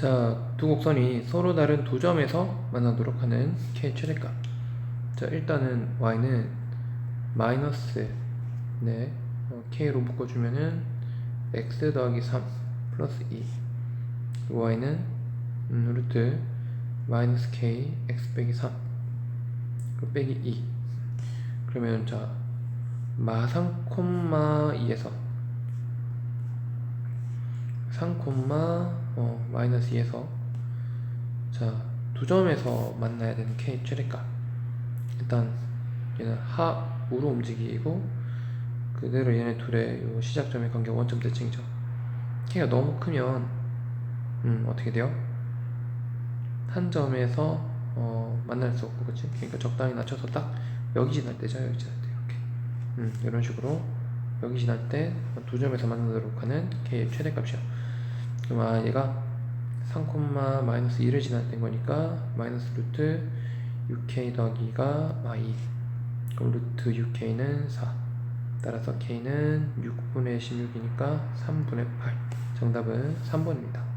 자, 두 곡선이 서로 다른 두 점에서 만나도록 하는 k 최대값. 자, 일단은 y는 마이너스 네, 어, k로 묶어주면은 x 더하기 3 플러스 2 그리고 y는 음, 루트 마이너스 k x 빼기 3 그리고 빼기 2 그러면 자 마3 콤마 2에서 3 콤마 어, 마이너스 2에서. 자 두 점에서 만나야 되는 k 최대값 일단 얘는 하우로 움직이고 그대로 얘네 둘의 요 시작점의 관계 원점 대칭이죠 k가 너무 크면 음 어떻게 돼요? 한 점에서 어, 만날 수 없고 그치? 그러니까 적당히 낮춰서 딱 여기 지날 때죠 여기 지날 때 이렇게. 음, 이런 식으로 여기 지날 때 두 점에서 만나도록 하는 k의 최대값이야 그럼 아 얘가 3, 마이너스 2를 지날 땐 거니까 마이너스 루트 6k 더하기가 마2 그럼 루트 6k는 4 따라서 k는 6분의 16이니까 3분의 8 정답은 3번입니다